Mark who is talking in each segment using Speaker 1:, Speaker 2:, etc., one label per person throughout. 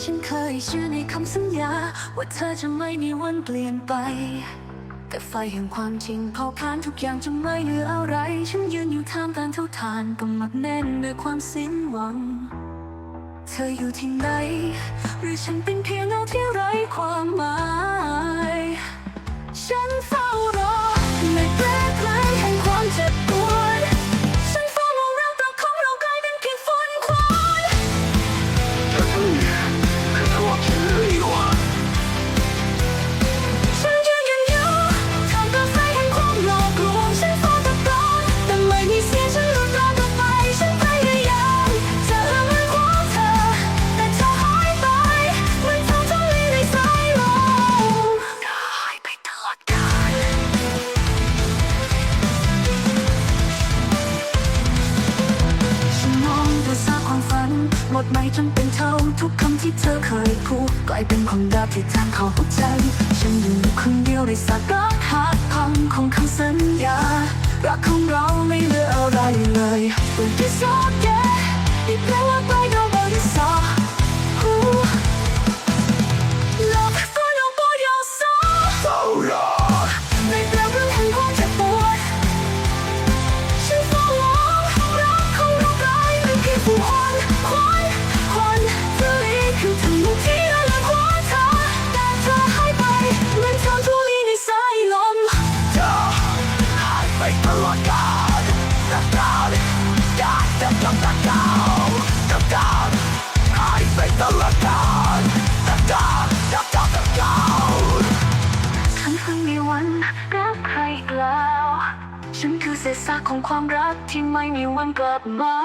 Speaker 1: ฉันเคยเชื่อในคำสัญญา ว่าเธอจะไม่มีวันเปลี่ยนไป แต่ไฟแห่งความจริงเผาพลานทุกอย่างจะไม่เหลืออะไร ฉันยืนอยู่ท่ามกลางเท่าทานกำลังแน่นด้วยความสิ้นหวัง เธออยู่ที่ไหน หรือฉันเป็นเพียงเงาที่ไร้ความหมาย ดไม่จนเป็นเท่าทุกคำที่เธอเคยพูดกลายเป็นความดับที่ทางเขาหัวใจ ฉันอยู่คนเดียวในสากรักหักพังของคำสัญญา รักของเราไม่เหลืออะไรเลยเป็น ฉันเพิ่งมีวันรักใครอีกแล้ว ฉันคือเศษซากของความรักที่ไม่มีวันกลับมา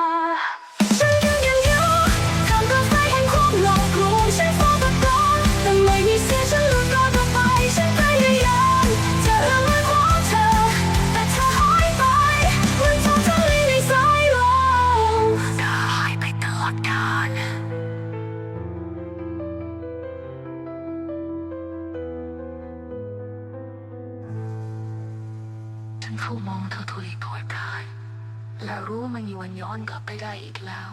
Speaker 1: ฉันเฝ้ามองเธอทุลีโพยพรายและรู้มันอยู่วันย้อนกลับไปได้อีกแล้ว